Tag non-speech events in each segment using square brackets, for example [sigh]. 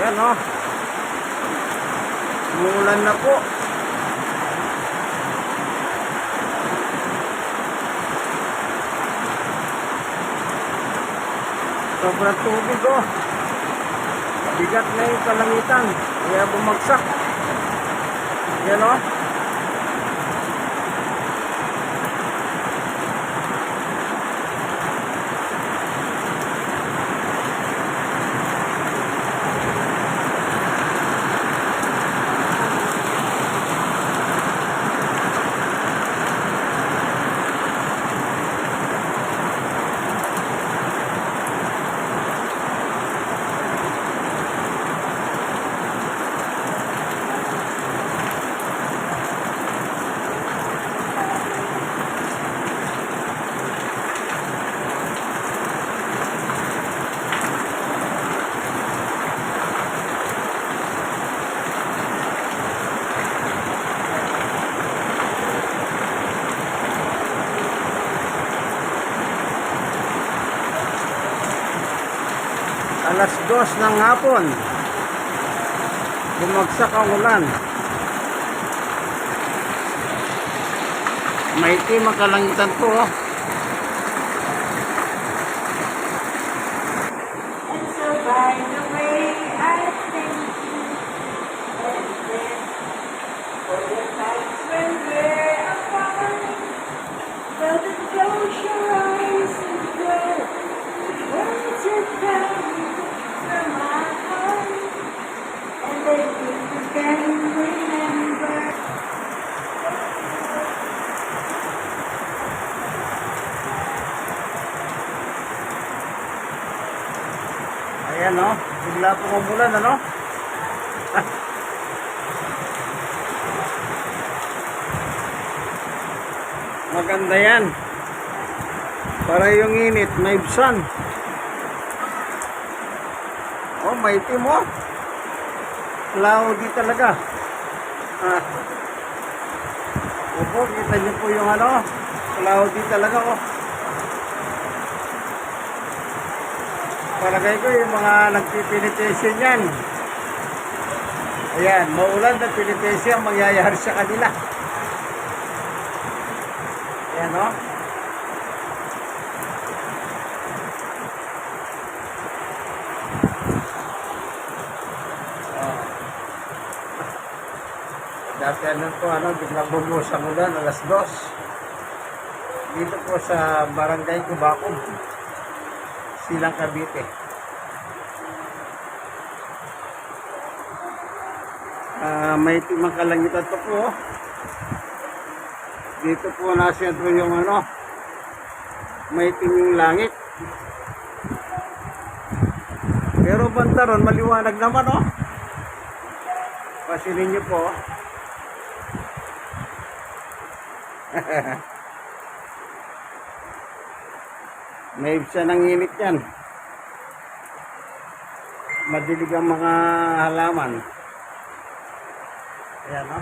Yan o. Umulan na po. Sobrang tubig o. Bigat na yung kalangitan. Kaya bumagsak. Yan o. Alas dos ng hapon. Bumagsak ang ulan. May itim ang kalangitan po. Oh. And so by the way, I thank you and then for the times when we're apart. Well, then close your eyes and go. Words are coming from my heart, and then you can remember. Ayan oh. Bigla po umulan ano. Maganda yan. Para yung init, sun. Oh, may itim oh. Cloudy talaga. Ah. Opo, kita niyo po yung ano. Cloudy talaga oh. Palagay ko yung mga nagpipilitation yan. Ayan, maulan na pilitation mangyayari sa kanila. Ayan o. Oh. Dati ano po, ano, biglang bumuhos ang ulan, alas dos. Dito po sa barangay Kubakog silang Cavite. Ah, may timang kalangitan pa po. Dito po na sentro yung ano, may timing langit. Pero banda ron, maliwanag naman oh. Pasilin niyo po. oh. [laughs] May ibsa ng init yan. Madilig ang mga halaman. Ayan o.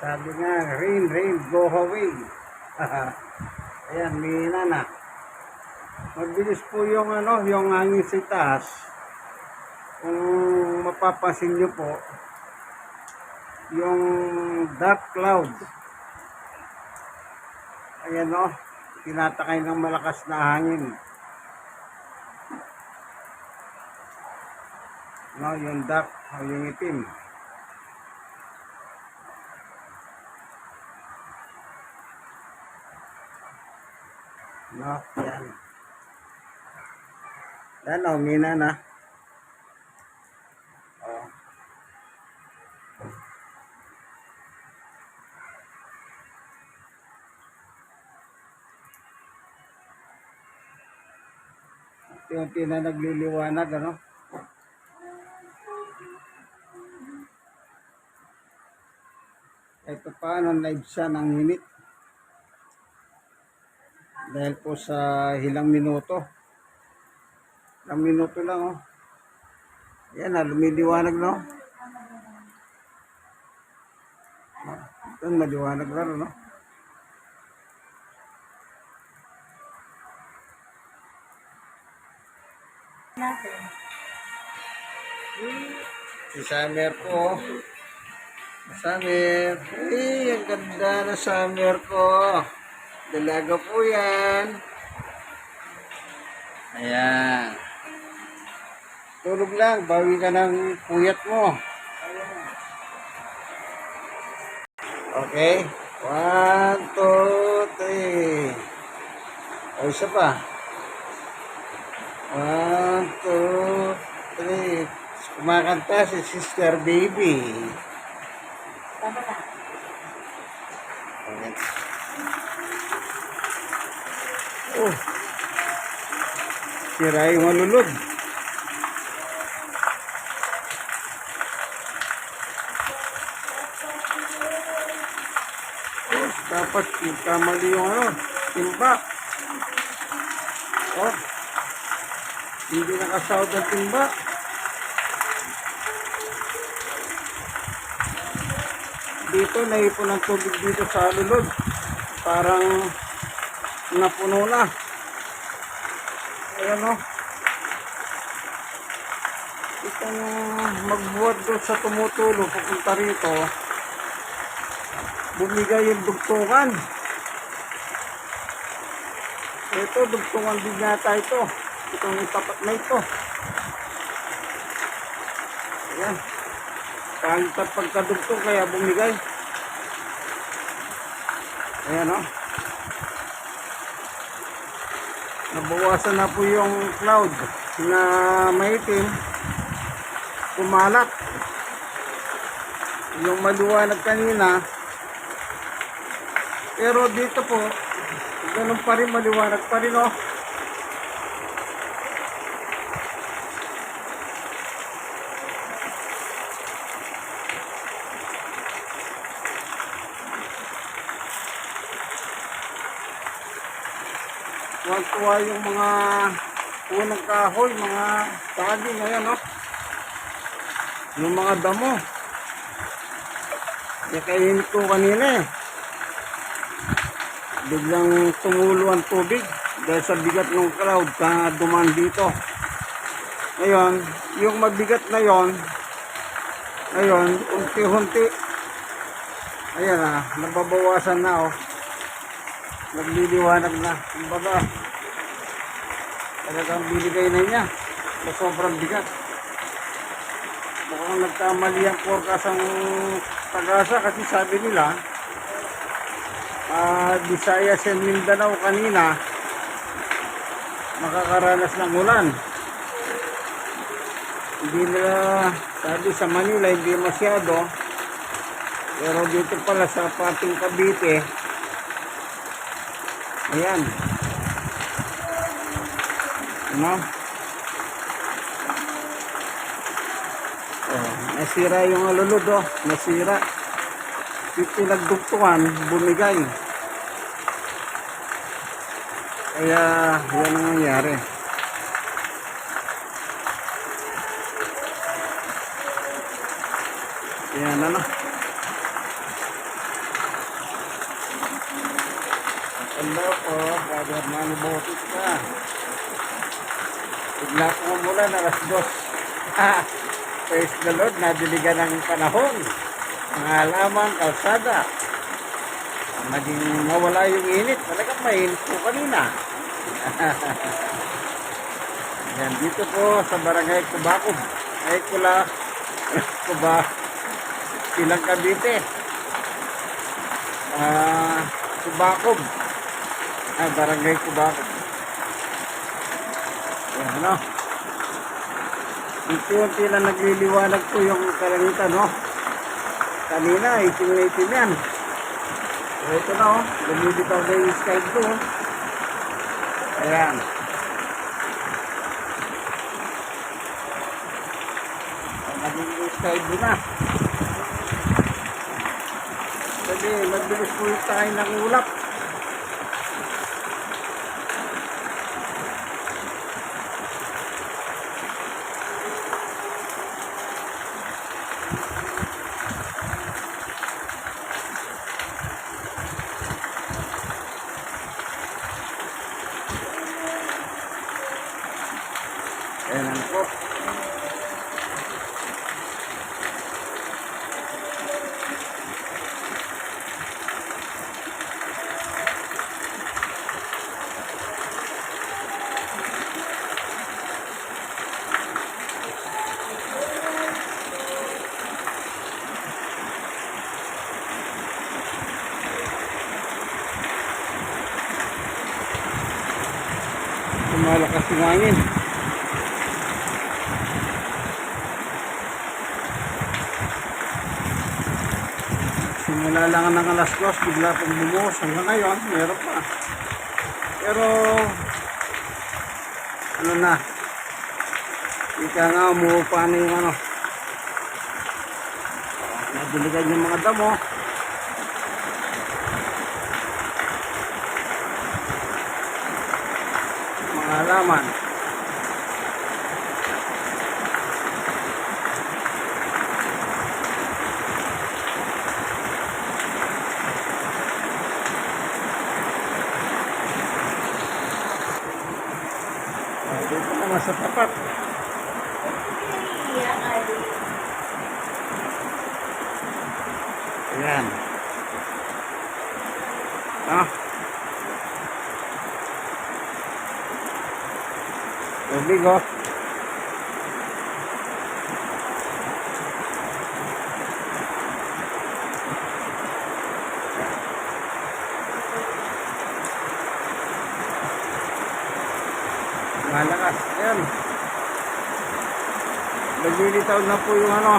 Sabi nga, rain, rain, go away. [laughs] Ayan, mina na. Mabilis po yung ano, yung hangin sa taas kung mapapansin nyo po, yung dark cloud, ayan o, tinatakay ng malakas na hangin. No, yung dark, o yung itim. No, yan. Yan o, na. Oh. Unti-unti na nagliliwanag, ano? Ito paano live siya ng init. Dahil po sa hilang minuto. Isang minuto lang oh. Yan na, ah, lumiliwanag no. Ah, ito, maliwanag laro no. Si Summer ko. Oh. Summer. Eh, ang ganda na Summer ko. Dalaga po yan. Ayan. Tulog lang, bawi ka ng puyat mo. Okay. One, two, three. O, isa pa. One, two, three. Kumakanta si Sister Baby. Ayan. Oh. Sira yung malulod. Dapat magkamali yung ano, timba. Oh. Hindi nakasahod ang timba. Dito, naipon ng tubig dito sa alulod. Parang napuno na. Ayan o. Itong magbuhat doon sa tumutulo, papunta rito, bumigay yung dugtungan. Ito, dugtungan din yata ito. Itong tapat na ito. Ayan. Kahit sa pagkadugtong kaya bumigay. Ayan o. Nabawasan na po yung cloud na maitim. Kumalat. Yung maliwanag kanina. Pero dito po, ganun pa rin maliwanag pa rin o. Tuwa-tuwa yung mga unang kahoy, mga saging, ayan o. Yung mga damo. Kaya kainit ko kanina eh. Biglang tumulo ang tubig dahil sa bigat ng crowd ka duman dito. Ngayon, yung mabigat na yon, ngayon, unti-unti, ayan ah, nababawasan na oh nagliliwanag na. Kumbaga, talagang binigay na niya sa sobrang bigat. Mukhang nagkamali ang forecast ang tagasa kasi sabi nila, ah Visayas and Mindanao kanina, makakaranas ng ulan. Hindi nila, sabi sa Manila, hindi masyado. Pero dito pala sa pating Cavite, Ayan. Ano? Oh, nasira yung alulod oh. Nasira. Dito nagdugtungan, bumigay. Kaya, yan ang nangyari. Ayan, ano? Hello po, Brother Manny Botis ka. Bigla po umulan, alas dos. [laughs] Praise the Lord, nadiligan ng panahon. Ang halaman, kalsada. Naging mawala yung init. Talagang mainit po kanina. [laughs] Yan, dito po sa barangay Kubakob. Ay, kula, Kuba, [laughs] Silang Cavite. Ah, Kubakob. Ah, barangay Kubakob. Yan, ano? Unti-unti na nagliliwanag po yung kalangitan, no? Kanina, itim na itim yan. So, ito na, oh. Lumilitaw na yung sky blue, oh. Ayan. Yung sky blue na. Sabi, magbilis po tayo ng ulap. Ayan, ano? Hangin. Simula lang ng alas 2, bigla pong bumuhos. Hanggang ngayon, meron pa. Pero, ano na, ika nga, umuupa na yung ano, nadiligan yung mga damo. Mga halaman. Ah, Dito naman sa tapat. Ayan. Ah. Tubig oh. Malakas. Ayan. Naglilitaw na po yung ano,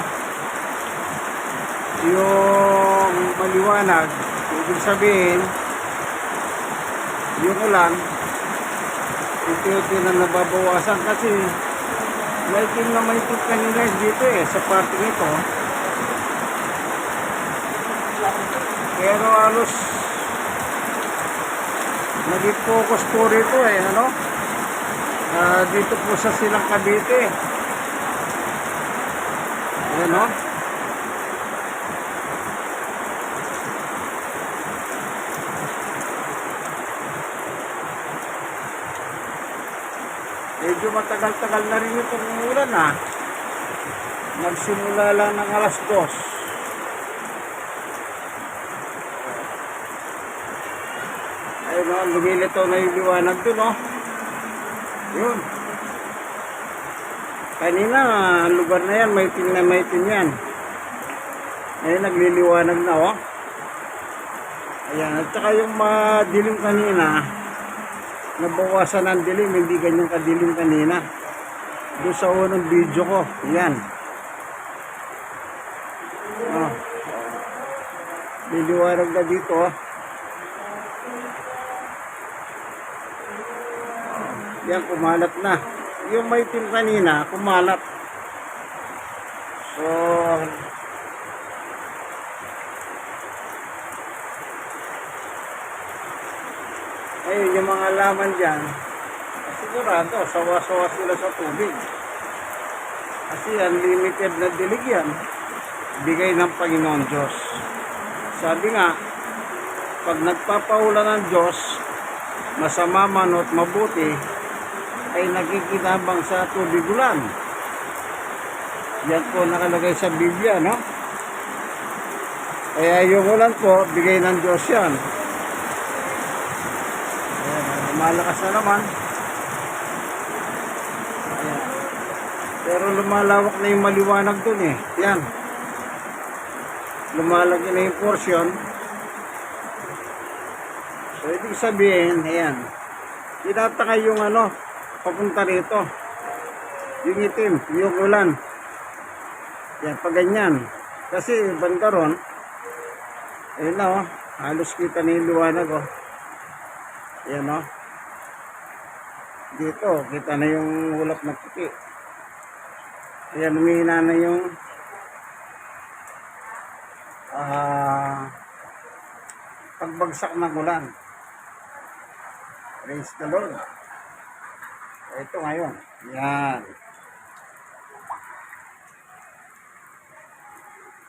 yung maliwanag, ibig sabihin, yung ulan, unti-unti na nababawasan kasi may team na may tip kanina dito eh, sa parte nito. Pero halos naging focus po rito eh, ano? Ah, dito po sa silang Cavite. Ayan o. Medyo matagal-tagal na rin itong umulan ha. Nagsimula lang ng alas dos. Ayun o, lumilitaw na yung liwanag dun o. Yun. Kanina, ang lugar na yan, may tin na may tin yan. Ngayon, nagliliwanag na o. Ayan, at saka yung madilim kanina, nabawasan ng dilim, hindi ganyan kadilim kanina. Doon sa unang video ko, yan. Oh. Liliwanag na dito, oh. Yan, kumalat na. Yung may team kanina, kumalat. So, ayun, yung mga laman dyan, sigurado, sawa-sawa sila sa tubig. Kasi unlimited na dilig yan, bigay ng Panginoon Diyos. Sabi nga, pag nagpapaulan ng Diyos, masama man at mabuti, ay nakikinabang sa tubig ulan. Yan po nakalagay sa Biblia, no? Kaya yung ulan po, bigay ng Diyos yan. Ayan, malakas na naman. Ayan. Pero lumalawak na yung maliwanag dun eh. Yan. Lumalaki na yung portion. So, ibig sabihin, ayan. Tinataka yung ano, papunta rito. Yung itim, yung ulan. Yan, pag ganyan. Kasi banda ron, ayun na oh, halos kita na yung liwanag oh. Ayan oh. Dito, kita na yung ulap na puti. Ayan, umihina na yung ah pagbagsak ng ulan. Praise the Lord. Ito ngayon. Yan.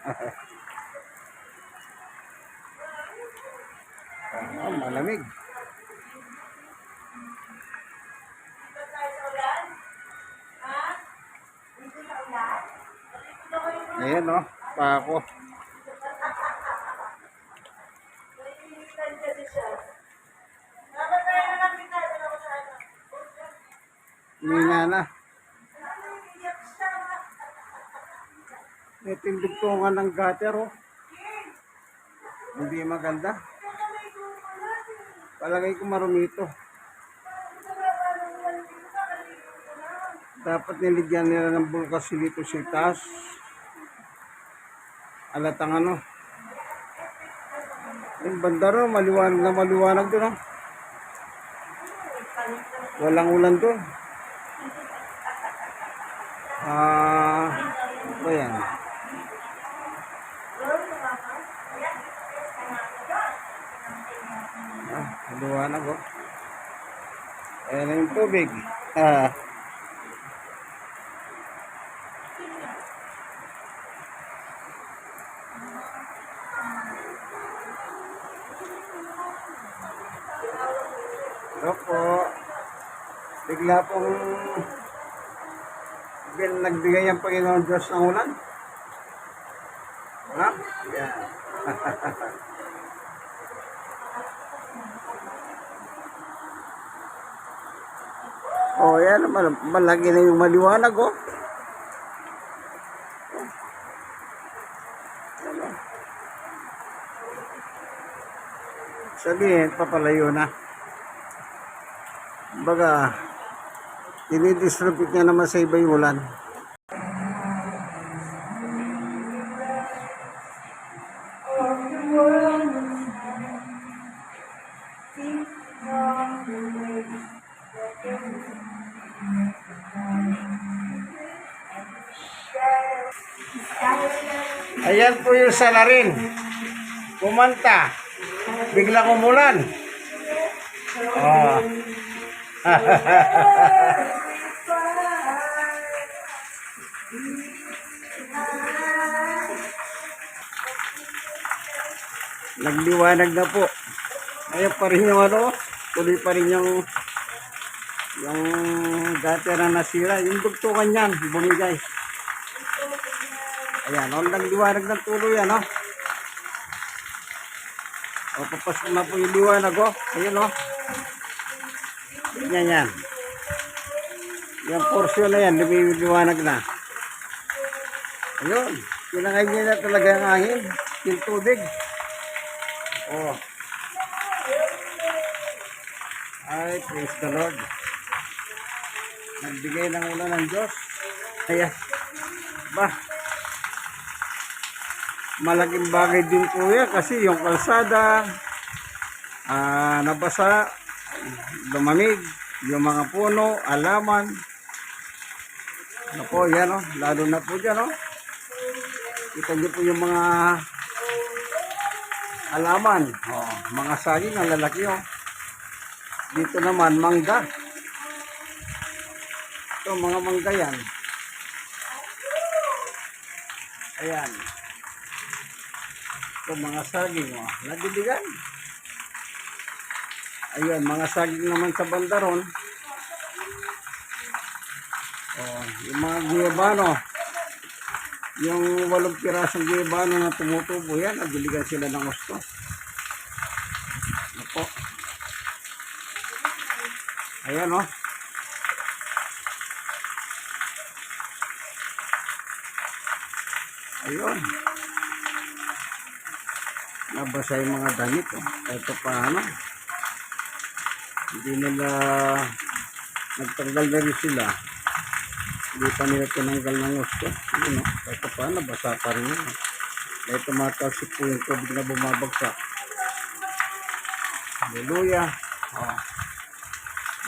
[laughs] Ah, malamig. Ayan o, pa ako. Mina na. May tindugtungan ng gutter oh. Hindi maganda. Palagay ko marumito. Dapat niligyan nila ng bulkas dito sa taas. Alatang ano. Yung banda ro, maliwanag na maliwanag doon. Oh. Walang ulan doon. Ah, ano ba yan? Ah, maliwanag oh. Ayan na yung tubig. Ah. Hello po. Bigla pong bin nagbigay ang Panginoon Diyos ng ulan. Ha? Yan. [laughs] oh, yan. Mal malaki na yung maliwanag, oh. Sabihin, papalayo na. Baga, dinidistribute niya naman sa iba yung ulan. Ayan po yung salarin. Kumanta. Bigla kumulan. Oh. Nagliwanag na po. Ayan pa rin yung ano, tuloy pa rin yung yung dati na nasira. Yung dugtungan yan, bumigay. Ayan, oh, nagliwanag ng tuloy yan, oh. O, papasok na po yung liwanag, oh. Ayun, oh. Yan, yan. Yung portion na yan, lumiliwanag na. Ayun. Kinakay niya na talaga ang hangin. Yung tubig. Oh. Ay, praise the Lord. Nagbigay ng ulan ng Diyos. Ayan. Ba. Malaking bagay din po yan kasi yung kalsada, ah, nabasa, lumamig, yung mga puno, alaman. Po, yan o, lalo na po dyan o. Kita niyo po yung mga alaman, oh, mga saging, ang lalaki o. Dito naman, mangga. Ito, mga mangga yan. Ayan. Ito, mga saging o. Nadidigan. Ayun, mga saging naman sa bandaron. Oh, yung mga guyabano. Yung walong pirasong guyabano na tumutubo yan, nabiligan sila ng gusto. Ako. Ayan oh. Ayun. Nabasa yung mga damit oh. Kahit pa paano hindi nila nagtanggal na rin sila. Hindi pa nila tinanggal ng gusto. Yun o kahit pa paano basa pa rin yun. Dahil tumatalsik po yung tubig na bumabagsak. Hallelujah. Oh.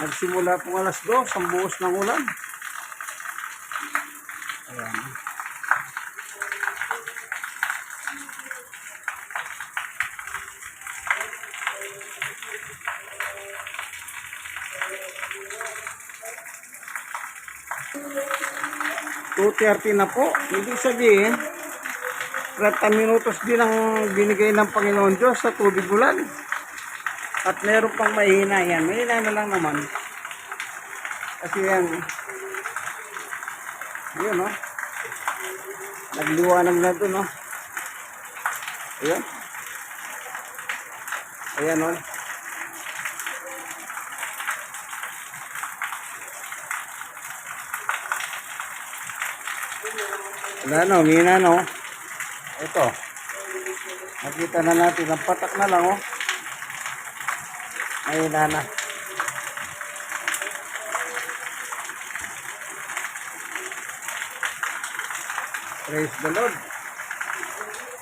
nagsimula pong alas 2 ang buhos ng ulan Two thirty na po. Ibig sabihin, 30 minutos din ang binigay ng Panginoon Diyos sa tubig ulan. At meron pang mahina yan. Mahina na lang naman. Kasi yan, yun o. Nagliwanag na doon o. Ayan. Ayan o. Wala na, umina oh. Ito. Nakita na natin, ang patak na lang oh. Mahina na. Praise the Lord.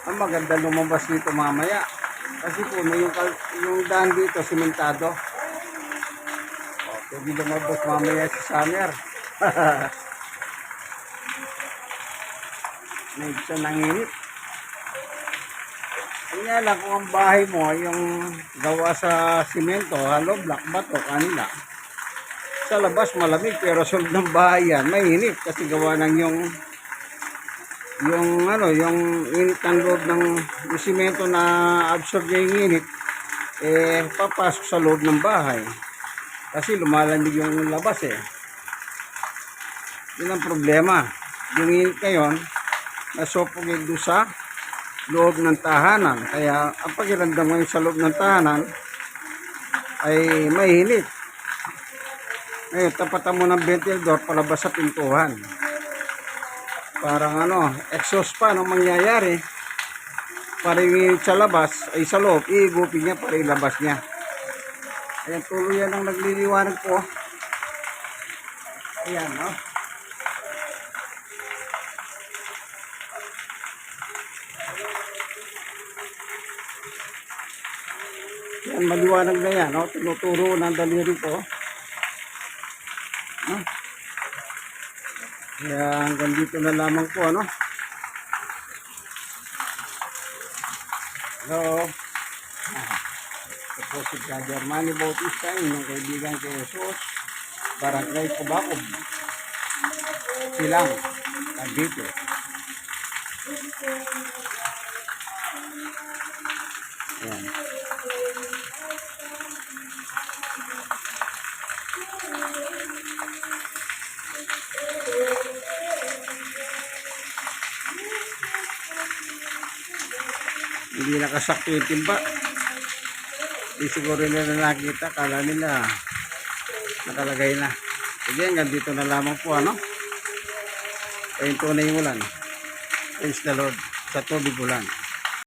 Ang maganda lumabas dito mamaya. Kasi po, may yung, yung daan dito, simentado. O, pwede lumabas mamaya si Summer. [laughs] Medyo nanginip. Kanya lang kung ang bahay mo yung gawa sa simento, hollow block, bato, kanila. Sa labas malamig pero sa loob ng bahay yan, mainit kasi gawa ng yung yung ano, yung init ng loob ng yung simento na absorb niya yung init, eh papasok sa loob ng bahay. Kasi lumalamig yung labas eh. Yun ang problema. Yung init ngayon, nasopogin doon sa loob ng tahanan. Kaya ang pakiramdam ngayon sa loob ng tahanan ay mainit. Ngayon, tapatan mo ng ventilador palabas sa pintuhan. Parang ano, exhaust pa anong mangyayari. Para yung init sa labas, ay sa loob, iigupin niya para ilabas niya. Ayan, tuloy yan ang nagliliwanag po. Ayan, no? Yan, maliwanag na yan, no? Tinuturo ng daliri ko. No? Kaya hanggang dito na lamang po, ano? Hello? Ah, Ito po si Brother Manny Bautista, inyong kaibigan kay Jesus, Barangay Kubakob. Silang, Cavite. Ayan. Hindi nakasakto yung timba. Hindi siguro nila nakita. Kala nila nakalagay na. Sige, hanggang dito na lamang po, ano? Ayun tunay yung ulan. Praise the Lord. Sa tubig ulan.